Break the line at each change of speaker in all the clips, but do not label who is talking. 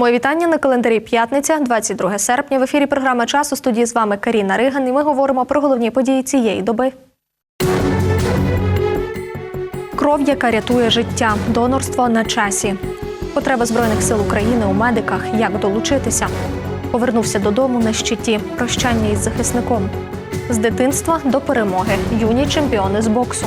Моє вітання на календарі п'ятниця, 22 серпня. В ефірі програми час у студії з вами Каріна Риган. І ми говоримо про головні події цієї доби. Кров, яка рятує життя, донорство на часі. Потреба збройних сил України у медиках. Як долучитися? Повернувся додому на щиті. Прощання із захисником. З дитинства до перемоги. Юні чемпіони з боксу.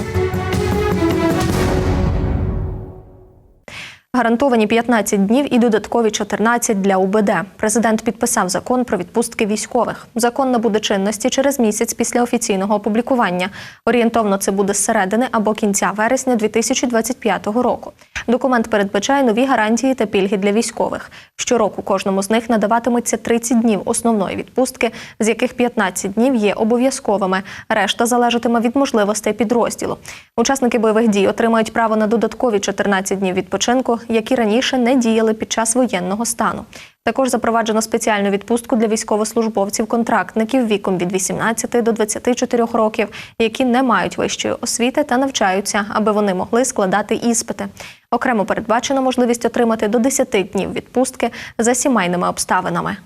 Гарантовані 15 днів і додаткові 14 для УБД. Президент підписав закон про відпустки військових. Закон набуде чинності через місяць після офіційного опублікування. Орієнтовно це буде з середини або кінця вересня 2025 року. Документ передбачає нові гарантії та пільги для військових. Щороку кожному з них надаватиметься 30 днів основної відпустки, з яких 15 днів є обов'язковими. Решта залежатиме від можливостей підрозділу. Учасники бойових дій отримають право на додаткові 14 днів відпочинку, які раніше не діяли під час воєнного стану. Також запроваджено спеціальну відпустку для військовослужбовців-контрактників віком від 18 до 24 років, які не мають вищої освіти та навчаються, аби вони могли складати іспити. Окремо передбачено можливість отримати до 10 днів відпустки за сімейними обставинами.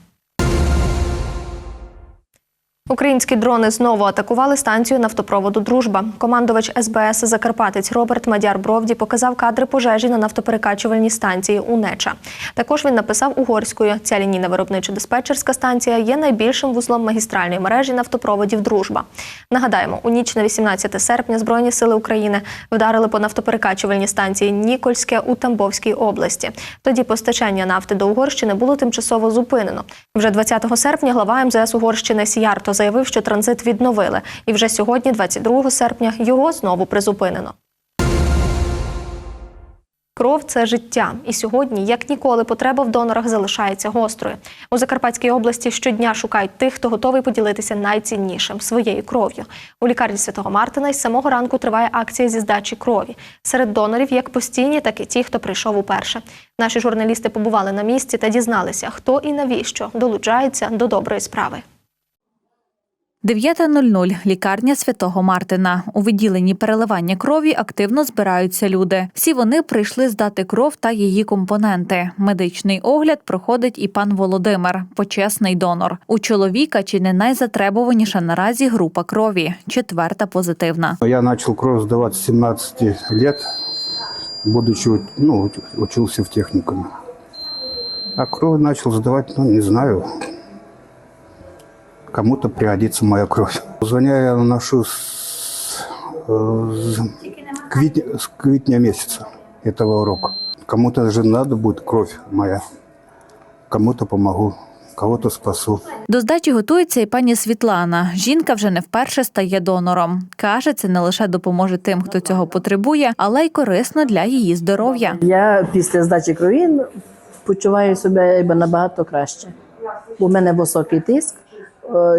Українські дрони знову атакували станцію нафтопроводу Дружба. Командувач СБС Закарпатець Роберт Мадяр Бровді показав кадри пожежі на нафтоперекачувальній станції Унеча. Також він написав угорською: ця лінійна виробничо-диспетчерська станція є найбільшим вузлом магістральної мережі нафтопроводів Дружба. Нагадаємо, у ніч на 18 серпня Збройні сили України вдарили по нафтоперекачувальній станції Нікольське у Тамбовській області. Тоді постачання нафти до Угорщини було тимчасово зупинено. Вже 20 серпня глава МЗС Угорщини Сіярто заявив, що транзит відновили, і вже сьогодні, 22 серпня, його знову призупинено. Кров це життя, і сьогодні, як ніколи, потреба в донорах залишається гострою. У Закарпатській області щодня шукають тих, хто готовий поділитися найціннішим своєю кров'ю. У лікарні святого Мартина із самого ранку триває акція зі здачі крові. Серед донорів як постійні, так і ті, хто прийшов уперше. Наші журналісти побували на місці та дізналися, хто і навіщо долучається до доброї справи.
9.00. Лікарня святого Мартина. У відділенні переливання крові активно збираються люди. Всі вони прийшли здати кров та її компоненти. Медичний огляд проходить і пан Володимир, почесний донор. У чоловіка чи не найзатребуваніша наразі група крові, четверта позитивна.
Я начал кровь сдавать с 17 лет, будучи, ну, учился в техникуме. А кровь начал сдавать, ну, не знаю, кому-то пригодится моя кровь. Звоня я ношу с, э, с квит- с квитня месяца этого рока. Кому-то же надо будет кровь моя, кому-то помогу, кого-то спасу.
До здачі готується і пані Світлана. Жінка вже не вперше стає донором. Каже, це не лише допоможе тим, хто цього потребує, але й корисно для її здоров'я.
Я після здачі крові почуваю себе набагато краще. В мене високий тиск,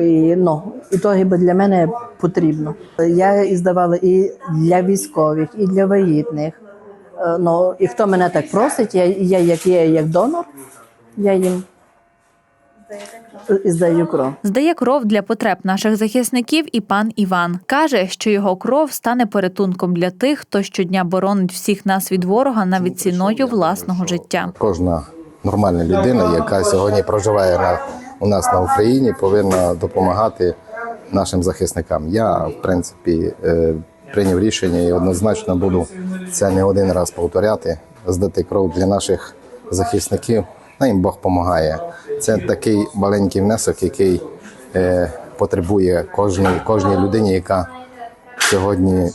і, ну, і то якби для мене потрібно. Я і здавала і для військових, і для вагітних. Е, Ну, і хто мене так просить, я, я як є як донор, я їм здаю кров.
Здає кров для потреб наших захисників і пан Іван каже, що його кров стане порятунком для тих, хто щодня боронить всіх нас від ворога навіть ціною власного життя.
Кожна нормальна людина, яка сьогодні проживає на, у нас на Україні, повинна допомагати нашим захисникам. Я, в принципі, е, прийняв рішення і однозначно буду це не один раз повторяти, здати кров для наших захисників. Ну, їм Бог допомагає. Це такий маленький внесок, який е, потребує кожній, кожній людині, яка сьогодні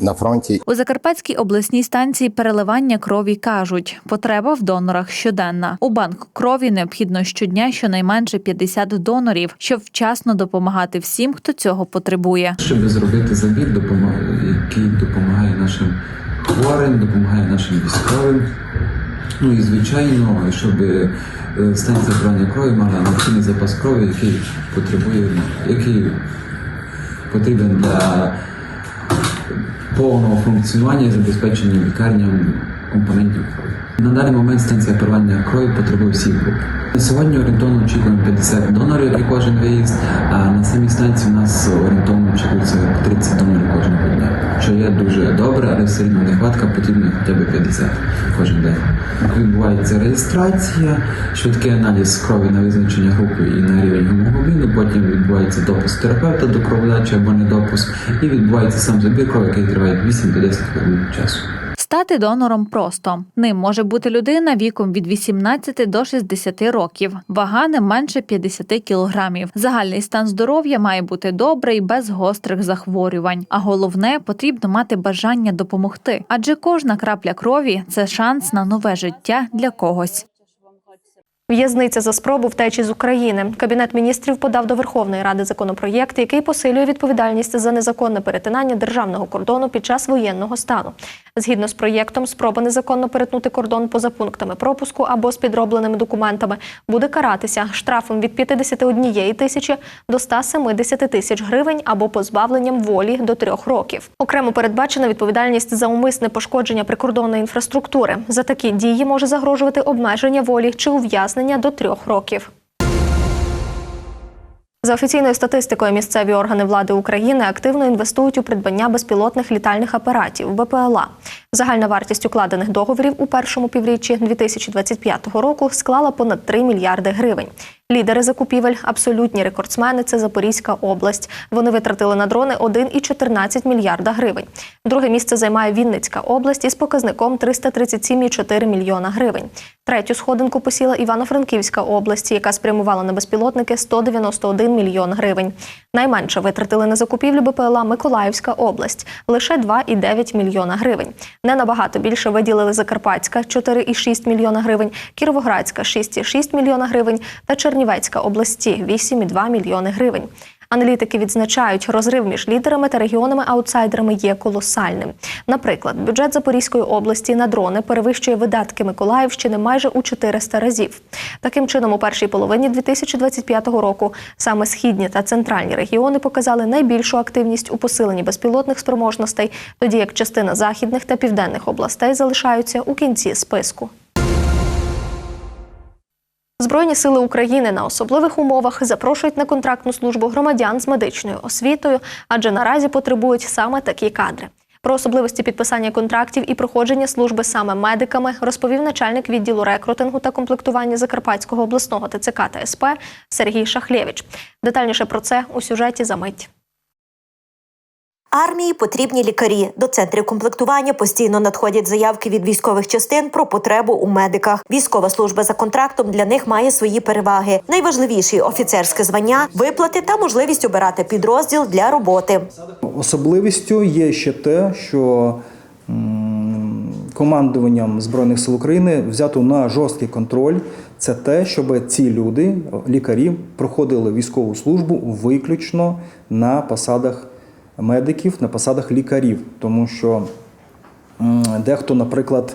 на фронті
У Закарпатській обласній станції переливання крові кажуть, потреба в донорах щоденна. У банк крові необхідно щодня щонайменше 50 донорів, щоб вчасно допомагати всім, хто цього потребує.
щоб зробити забір, який допомагає нашим хворим, допомагає нашим військовим. Ну і звичайно, щоб е, станція збирання крові мала необхідний запас крові, який потребує, який потрібен для повного функціонування і забезпечення лікарням компонентів. На даний момент станція первинної крові потребує всіх груп. На сьогодні орієнтовно очікуємо 50 донорів на кожен виїзд, а на самій станції у нас орієнтовно очікується 30 донорів кожного дня. Що є дуже добре, але все одно нехватка потрібно хоча б 50 кожен день. Відбувається реєстрація, швидкий аналіз крові на визначення групи і на рівень гемоглобіну, потім відбувається допуск терапевта до кроводачі або недопуск, і відбувається сам забір крові, який триває 8 до 10 хвилин часу.
Стати донором просто. Ним може бути людина віком від 18 до 60 років, вага не менше 50 кілограмів. Загальний стан здоров'я має бути добрий, без гострих захворювань. А головне, потрібно мати бажання допомогти, адже кожна крапля крові це шанс на нове життя для когось.
В'язниця за спробу втечі з України. Кабінет міністрів подав до Верховної Ради законопроєкт, який посилює відповідальність за незаконне перетинання державного кордону під час воєнного стану. Згідно з проєктом, спроба незаконно перетнути кордон поза пунктами пропуску або з підробленими документами буде каратися штрафом від 51 тисячі до 170 тисяч гривень або позбавленням волі до трьох років. Окремо передбачена відповідальність за умисне пошкодження прикордонної інфраструктури. За такі дії може загрожувати обмеження волі чи ув'язнення до трьох років. За офіційною статистикою, місцеві органи влади України активно інвестують у придбання безпілотних літальних апаратів БПЛА. Загальна вартість укладених договорів у першому півріччі 2025 року склала понад 3 мільярди гривень. Лідери закупівель абсолютні рекордсмени це Запорізька область. Вони витратили на дрони 1,14 мільярда гривень. Друге місце займає Вінницька область із показником 337,4 мільйона гривень. Третю сходинку посіла Івано-Франківська область, яка спрямувала на безпілотники 191 мільйон гривень. Найменше витратили на закупівлю БПЛА Миколаївська область лише 2,9 мільйона гривень. Не набагато більше виділили Закарпатська 4,6 мільйона гривень, Кіровоградська 6,6 мільйона гривень та Чернівецька області 8,2 мільйони гривень. Аналітики відзначають, розрив між лідерами та регіонами-аутсайдерами є колосальним. Наприклад, бюджет Запорізької області на дрони перевищує видатки Миколаївщини майже у 400 разів. Таким чином, у першій половині 2025 року саме східні та центральні регіони показали найбільшу активність у посиленні безпілотних спроможностей, тоді як частина західних та південних областей залишаються у кінці списку. Збройні сили України на особливих умовах запрошують на контрактну службу громадян з медичною освітою, адже наразі потребують саме такі кадри. Про особливості підписання контрактів і проходження служби саме медиками розповів начальник відділу рекрутингу та комплектування Закарпатського обласного ТЦК та СП Сергій Шахлєвич. Детальніше про це у сюжеті за мить.
Армії потрібні лікарі. До центрів комплектування постійно надходять заявки від військових частин про потребу у медиках. Військова служба за контрактом для них має свої переваги. Найважливіші офіцерське звання, виплати та можливість обирати підрозділ для роботи.
Особливістю є ще те, що командуванням Збройних сил України взято на жорсткий контроль. Це те, щоб ці люди, лікарі, проходили військову службу виключно на посадах медиків, на посадах лікарів, тому що дехто, наприклад,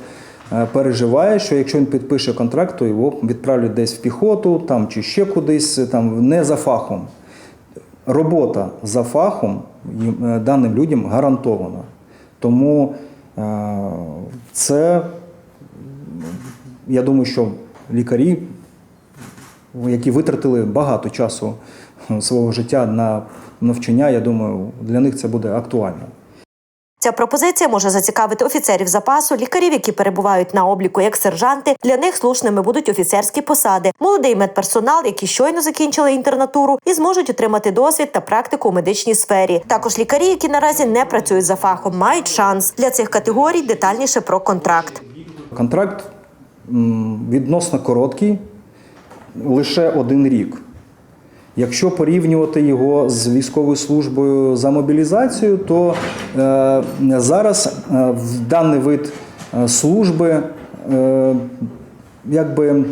е, переживає, що якщо він підпише контракт, то його відправлять десь в піхоту там, чи ще кудись, там, не за фахом робота за фахом е, даним людям гарантована. Тому е, це, я думаю, що лікарі, які витратили багато часу свого життя на навчання, я думаю, для них це буде актуально.
Ця пропозиція може зацікавити офіцерів запасу, лікарів, які перебувають на обліку як сержанти. Для них слушними будуть офіцерські посади, молодий медперсонал, які щойно закінчили інтернатуру і зможуть отримати досвід та практику у медичній сфері. Також лікарі, які наразі не працюють за фахом, мають шанс для цих категорій детальніше про контракт.
Контракт відносно короткий, лише один рік. Якщо порівнювати його з військовою службою за мобілізацію, то е, зараз е, даний вид е, служби е, якби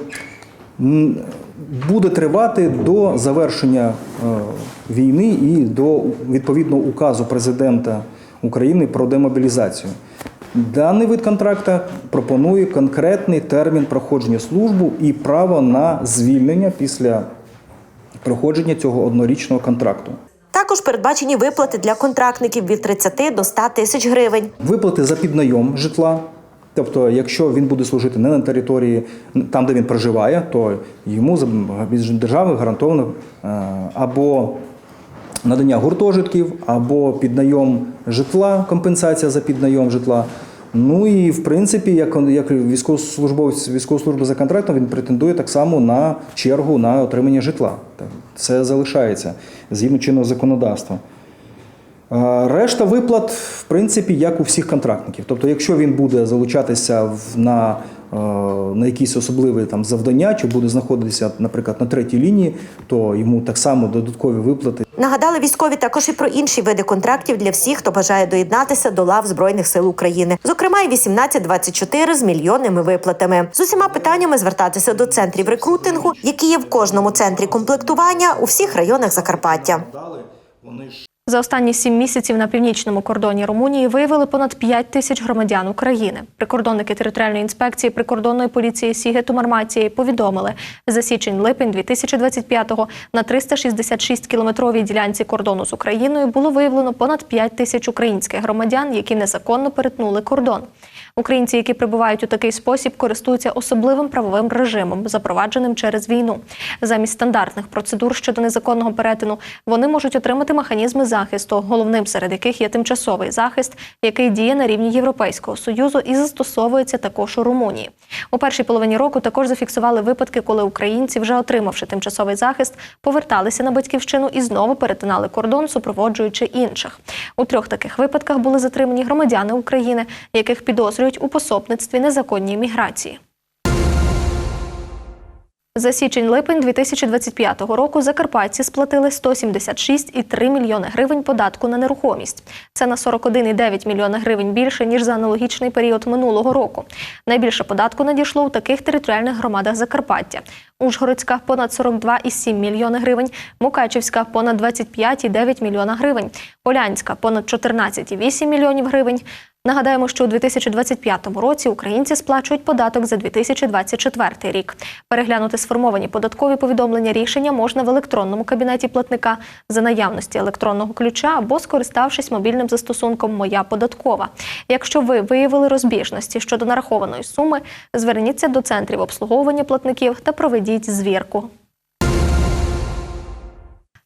буде тривати до завершення е, війни і до відповідного указу президента України про демобілізацію. Даний вид контракту пропонує конкретний термін проходження служби і право на звільнення після проходження цього однорічного контракту.
Також передбачені виплати для контрактників від 30 до 100 тисяч гривень.
Виплати за піднайом житла Тобто, якщо він буде служити не на території там, де він проживає, то йому від держави гарантовано е, або надання гуртожитків, або піднайом житла, компенсація за піднайом житла. Ну і в принципі, як, як військовослужбовець військовослужби за контрактом, він претендує так само на чергу на отримання житла. Це залишається згідно чинного законодавства. Решта виплат, в принципі, як у всіх контрактників. Тобто, якщо він буде залучатися на, на якісь особливі там, завдання, чи буде знаходитися, наприклад, на третій лінії, то йому так само додаткові виплати
Нагадали військові також і про інші види контрактів для всіх, хто бажає доєднатися до лав збройних сил України. Зокрема, і 1824 з мільйонними виплатами. З усіма питаннями звертатися до центрів рекрутингу, які є в кожному центрі комплектування у всіх районах Закарпаття.
За останні сім місяців на північному кордоні Румунії виявили понад 5 тисяч громадян України. Прикордонники територіальної інспекції прикордонної поліції Сігету Мармації повідомили, за січень-липень 2025-го на 366 кілометровій ділянці кордону з Україною було виявлено понад 5 тисяч українських громадян, які незаконно перетнули кордон. Українці, які прибувають у такий спосіб, користуються особливим правовим режимом, запровадженим через війну. Замість стандартних процедур щодо незаконного перетину вони можуть отримати механізми захисту, головним серед яких є тимчасовий захист, який діє на рівні Європейського союзу і застосовується також у Румунії. У першій половині року також зафіксували випадки, коли українці, вже отримавши тимчасовий захист, поверталися на батьківщину і знову перетинали кордон, супроводжуючи інших. У трьох таких випадках були затримані громадяни України, яких підозрюють у пособництві незаконній міграції. За січень-липень 2025 року закарпатці сплатили 176,3 мільйони гривень податку на нерухомість. Це на 41,9 мільйони гривень більше ніж за аналогічний період минулого року. Найбільше податку надійшло у таких територіальних громадах Закарпаття: Ужгородська понад 42,7 мільйони гривень, Мукачівська понад 25,9 мільйона гривень, Полянська понад 14,8 мільйонів гривень. Нагадаємо, що у 2025 році українці сплачують податок за 2024 рік. Переглянути сформовані податкові повідомлення рішення можна в електронному кабінеті платника за наявності електронного ключа або скориставшись мобільним застосунком Моя податкова. Якщо ви виявили розбіжності щодо нарахованої суми, зверніться до центрів обслуговування платників та проведіть звірку.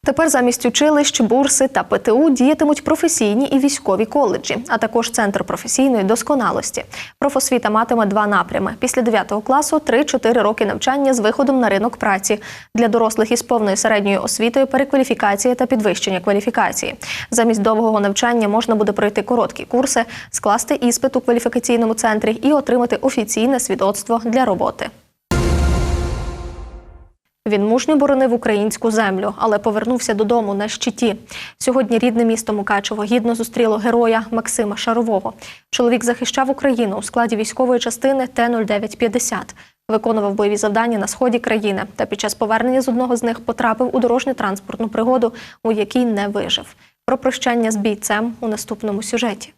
Тепер замість училищ, бурси та ПТУ діятимуть професійні і військові коледжі, а також центр професійної досконалості. Профосвіта матиме два напрями: після 9 класу 3-4 роки навчання з виходом на ринок праці. Для дорослих із повною середньою освітою перекваліфікація та підвищення кваліфікації. Замість довгого навчання можна буде пройти короткі курси, скласти іспит у кваліфікаційному центрі і отримати офіційне свідоцтво для роботи. Він мужньо боронив українську землю, але повернувся додому на щиті. Сьогодні рідне місто Мукачево гідно зустріло героя Максима Шарового. Чоловік захищав Україну у складі військової частини Т-0950. Виконував бойові завдання на сході країни та під час повернення з одного з них потрапив у дорожньо-транспортну пригоду, у якій не вижив. Про прощання з бійцем у наступному сюжеті.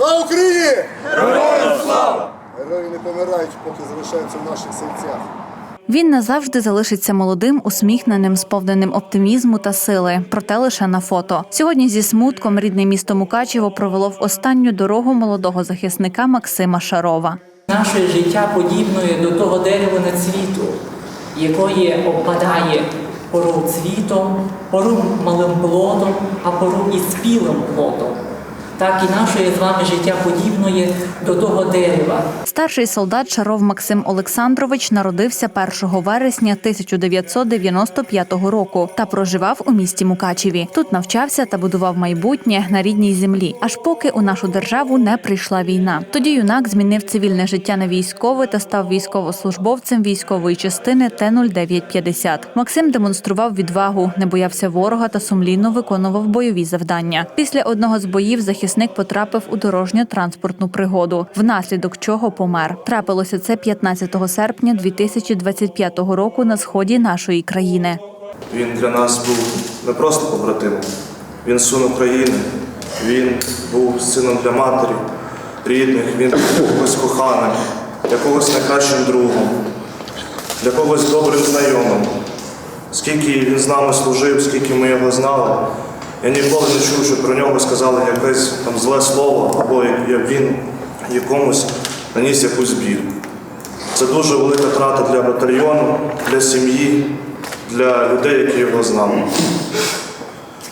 Слава Україні! Героям слава! Герої не помирають, поки залишаються в наших серцях.
Він назавжди залишиться молодим, усміхненим, сповненим оптимізму та сили, проте лише на фото. Сьогодні зі смутком рідне місто Мукачево провело в останню дорогу молодого захисника Максима Шарова.
Наше життя подібне до того дерева на цвіту, якої опадає пору цвітом, пору малим плодом, а пору і спілим плодом. Так і наше з вами життя подібне до того дерева,
Старший солдат Шаров Максим Олександрович народився 1 вересня 1995 року та проживав у місті Мукачеві. Тут навчався та будував майбутнє на рідній землі, аж поки у нашу державу не прийшла війна. Тоді юнак змінив цивільне життя на військове та став військовослужбовцем військової частини Т-0950. Максим демонстрував відвагу, не боявся ворога та сумлінно виконував бойові завдання. Після одного з боїв захисник потрапив у дорожньо-транспортну пригоду, внаслідок чого помер. Трапилося це 15 серпня 2025 року на сході нашої країни.
Він для нас був не просто побратимом, він син України, він був сином для матері, рідних, він був когось коханим, для когось найкращим другом, для когось добрим знайомим. Скільки він з нами служив, скільки ми його знали, Я ніколи не чув, що про нього сказали якесь там зле слово, або як він якомусь наніс якусь біль. Це дуже велика трата для батальйону, для сім'ї, для людей, які його знали.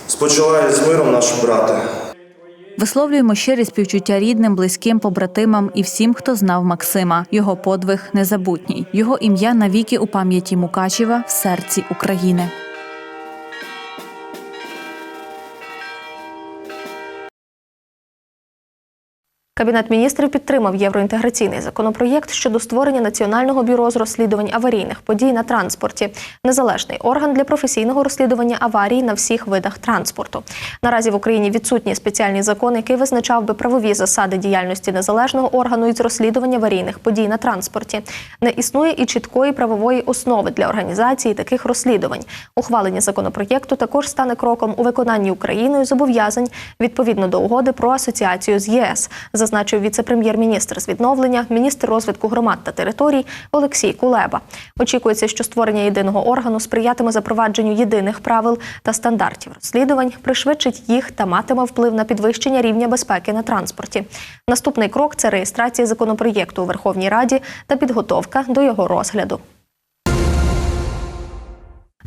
Спочиває з миром наш брате.
Висловлюємо щирі співчуття рідним, близьким, побратимам і всім, хто знав Максима. Його подвиг незабутній. Його ім'я навіки у пам'яті Мукачева в серці України.
Кабінет міністрів підтримав євроінтеграційний законопроєкт щодо створення Національного бюро з розслідувань аварійних подій на транспорті, незалежний орган для професійного розслідування аварій на всіх видах транспорту. Наразі в Україні відсутній спеціальний закон, який визначав би правові засади діяльності незалежного органу із розслідування аварійних подій на транспорті. Не існує і чіткої правової основи для організації таких розслідувань. Ухвалення законопроєкту також стане кроком у виконанні Україною зобов'язань відповідно до угоди про асоціацію з ЄС, зазначив віце-прем'єр-міністр з відновлення, міністр розвитку громад та територій Олексій Кулеба. Очікується, що створення єдиного органу сприятиме запровадженню єдиних правил та стандартів розслідувань, пришвидшить їх та матиме вплив на підвищення рівня безпеки на транспорті. Наступний крок це реєстрація законопроєкту у Верховній Раді та підготовка до його розгляду.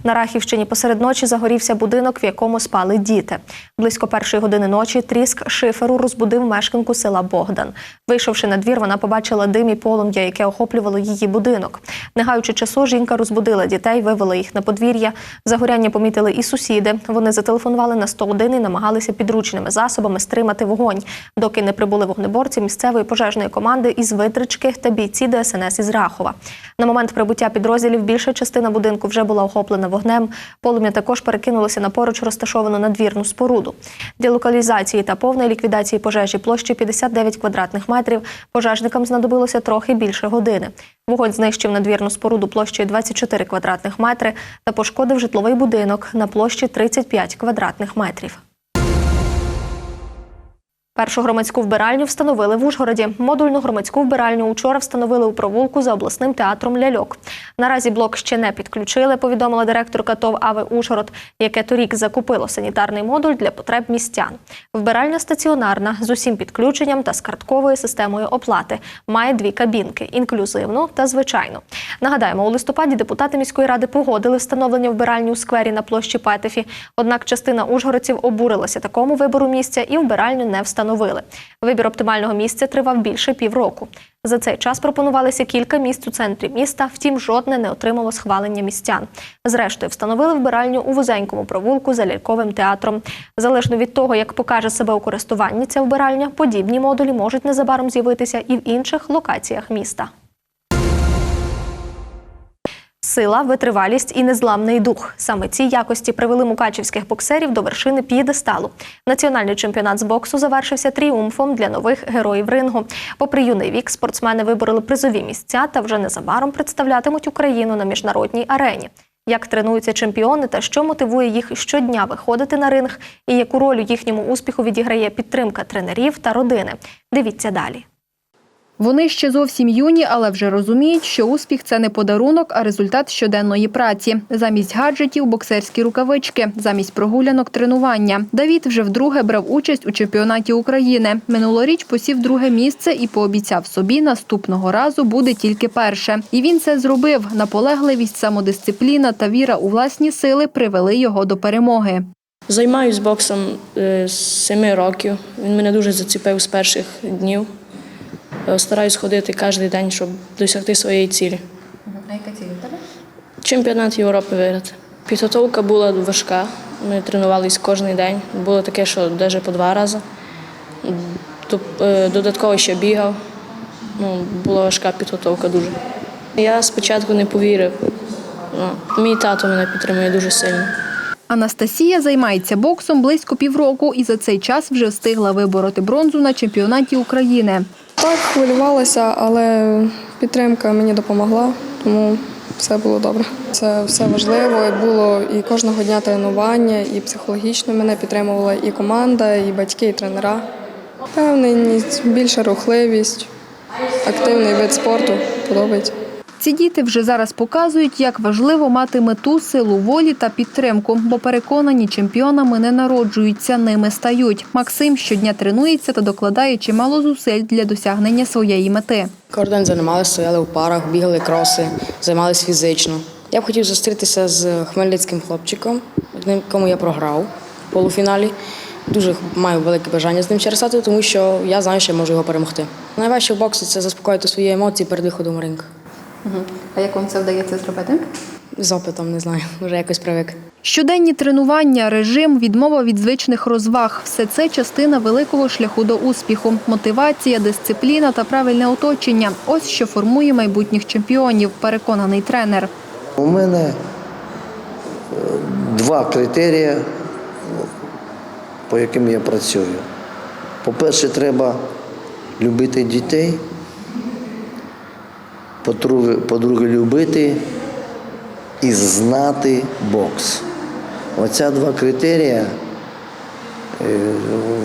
На Рахівщині посеред ночі загорівся будинок, в якому спали діти. Близько першої години ночі тріск шиферу розбудив мешканку села Богдан. Вийшовши на двір, вона побачила дим і полум'я, яке охоплювало її будинок. Не гаючи часу, жінка розбудила дітей, вивела їх на подвір'я. Загоряння помітили і сусіди. Вони зателефонували на 101 і намагалися підручними засобами стримати вогонь, доки не прибули вогнеборці місцевої пожежної команди із Витрички та бійці ДСНС із Рахова. На момент прибуття підрозділів більша частина будинку вже була охоплена вогнем. Полум'я також перекинулося на поруч розташовану надвірну споруду. Для локалізації та повної ліквідації пожежі площі 59 квадратних метрів пожежникам знадобилося трохи більше години. Вогонь знищив надвірну споруду площею 24 квадратних метри та пошкодив житловий будинок на площі 35 квадратних метрів. Першу громадську вбиральню встановили в Ужгороді. Модульну громадську вбиральню учора встановили у провулку за обласним театром ляльок. Наразі блок ще не підключили, повідомила директорка ТОВ АВИ Ужгород, яке торік закупило санітарний модуль для потреб містян. Вбиральня стаціонарна з усім підключенням та з картковою системою оплати. Має дві кабінки інклюзивну та звичайну. Нагадаємо, у листопаді депутати міської ради погодили встановлення вбиральні у сквері на площі Петефі. Однак частина ужгородців обурилася такому вибору місця і вбиральню не встановили. Вибір оптимального місця тривав більше півроку. За цей час пропонувалися кілька місць у центрі міста, втім, жодне не отримало схвалення містян. Зрештою, встановили вбиральню у вузенькому провулку за ляльковим театром. Залежно від того, як покаже себе у користуванні ця вбиральня, подібні модулі можуть незабаром з'явитися і в інших локаціях міста. Сила, витривалість і незламний дух. Саме ці якості привели мукачівських боксерів до вершини п'єдесталу. Національний чемпіонат з боксу завершився тріумфом для нових героїв рингу. Попри юний вік, спортсмени вибороли призові місця та вже незабаром представлятимуть Україну на міжнародній арені. Як тренуються чемпіони та що мотивує їх щодня виходити на ринг, і яку роль у їхньому успіху відіграє підтримка тренерів та родини. Дивіться далі.
Вони ще зовсім юні, але вже розуміють, що успіх це не подарунок, а результат щоденної праці. Замість гаджетів боксерські рукавички, замість прогулянок тренування. Давід вже вдруге брав участь у чемпіонаті України. Минулоріч посів друге місце і пообіцяв собі наступного разу буде тільки перше. І він це зробив. Наполегливість, самодисципліна та віра у власні сили привели його до перемоги.
Займаюсь боксом е, з семи років. Він мене дуже заціпив з перших днів. Е, Стараюсь ходити кожен день, щоб досягти своєї цілі.
А яка ціль у тебе?
Чемпіонат Європи виграти. Підготовка була важка. Ми тренувалися кожен день. Було таке, що навіть по два рази. Е, Додатково ще бігав. Ну, була важка підготовка дуже. Я спочатку не повірив. Ну, мій тато мене підтримує дуже сильно.
Анастасія займається боксом близько півроку і за цей час вже встигла вибороти бронзу на чемпіонаті України.
Так, хвилювалася, але підтримка мені допомогла, тому все було добре. Це все важливо. І було і кожного дня тренування, і психологічно мене підтримувала і команда, і батьки, і тренера. Впевненість, більша рухливість, активний вид спорту подобається.
Ці діти вже зараз показують, як важливо мати мету, силу волі та підтримку, бо переконані, чемпіонами не народжуються, ними стають. Максим щодня тренується та докладає чимало зусиль для досягнення своєї мети.
День займалися, стояли у парах, бігали кроси, займалися фізично. Я б хотів зустрітися з хмельницьким хлопчиком, з ним, кому я програв в полуфіналі. Дуже маю велике бажання з ним раз тому що я знаю, що я можу його перемогти. Найважче в боксі це заспокоїти свої емоції перед виходом у ринг.
А як вам це вдається зробити?
З опитом не знаю, вже якось привик.
Щоденні тренування, режим, відмова від звичних розваг все це частина великого шляху до успіху. Мотивація, дисципліна та правильне оточення ось що формує майбутніх чемпіонів, переконаний тренер.
У мене е, два критерії, по яким я працюю. По-перше, треба любити дітей. По-друге, любити і знати бокс. Оця два критерії, е,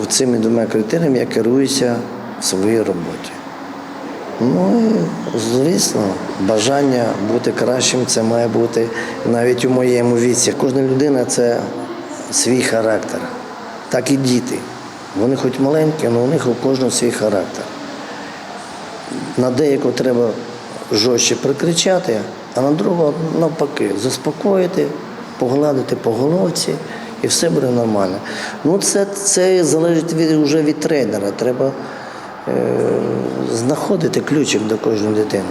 цими двома критеріями я керуюся в своїй роботі. Ну і звісно, бажання бути кращим це має бути навіть у моєму віці. Кожна людина це свій характер. Так і діти. Вони хоч маленькі, але у них у кожного свій характер. На деякого треба жорстче прикричати, а на другого навпаки заспокоїти, погладити по головці і все буде нормально. Ну, це, це залежить від, вже від тренера. Треба е, знаходити ключик до кожної дитини.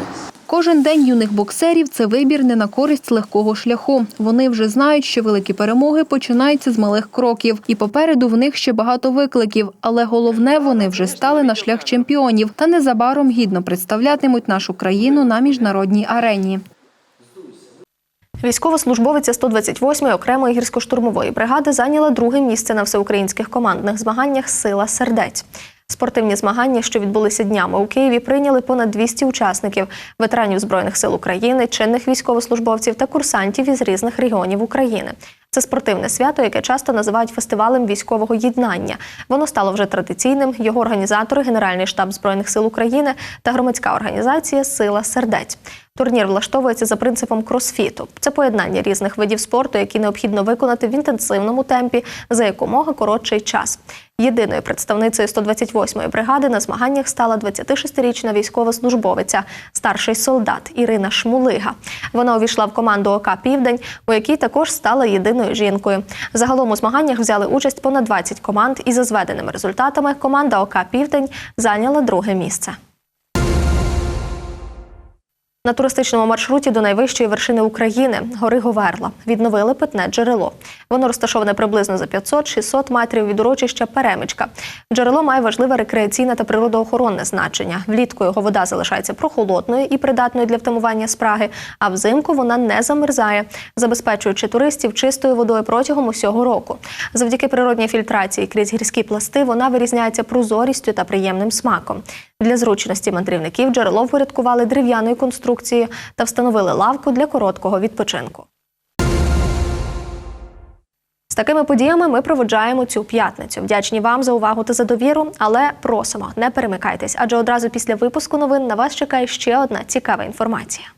Кожен день юних боксерів це вибір не на користь легкого шляху. Вони вже знають, що великі перемоги починаються з малих кроків, і попереду в них ще багато викликів. Але головне, вони вже стали на шлях чемпіонів та незабаром гідно представлятимуть нашу країну на міжнародній арені.
Військовослужбовиця 128-ї окремої гірсько-штурмової бригади зайняла друге місце на всеукраїнських командних змаганнях Сила сердець. Спортивні змагання, що відбулися днями у Києві, прийняли понад 200 учасників, ветеранів Збройних сил України, чинних військовослужбовців та курсантів із різних регіонів України. Це спортивне свято, яке часто називають фестивалем військового єднання. Воно стало вже традиційним. Його організатори Генеральний штаб Збройних сил України та громадська організація Сила сердець. Турнір влаштовується за принципом кросфіту. Це поєднання різних видів спорту, які необхідно виконати в інтенсивному темпі за якомога коротший час. Єдиною представницею 128-ї бригади на змаганнях стала 26-річна військовослужбовиця, старший солдат Ірина Шмулига. Вона увійшла в команду ОК Південь, у якій також стала єдиною жінкою. Загалом у змаганнях взяли участь понад 20 команд, і за зведеними результатами команда ОК Південь зайняла друге місце. На туристичному маршруті до найвищої вершини України гори Говерла відновили питне джерело. Воно розташоване приблизно за 500-600 метрів від урочища Перемичка. Джерело має важливе рекреаційне та природоохоронне значення. Влітку його вода залишається прохолодною і придатною для втамування спраги, а взимку вона не замерзає, забезпечуючи туристів чистою водою протягом усього року. Завдяки природній фільтрації крізь гірські пласти вона вирізняється прозорістю та приємним смаком. Для зручності мандрівників джерело впорядкували дерев'яною конструкцією та встановили лавку для короткого відпочинку. З такими подіями ми проводжаємо цю п'ятницю. Вдячні вам за увагу та за довіру, але просимо, не перемикайтесь, адже одразу після випуску новин на вас чекає ще одна цікава інформація.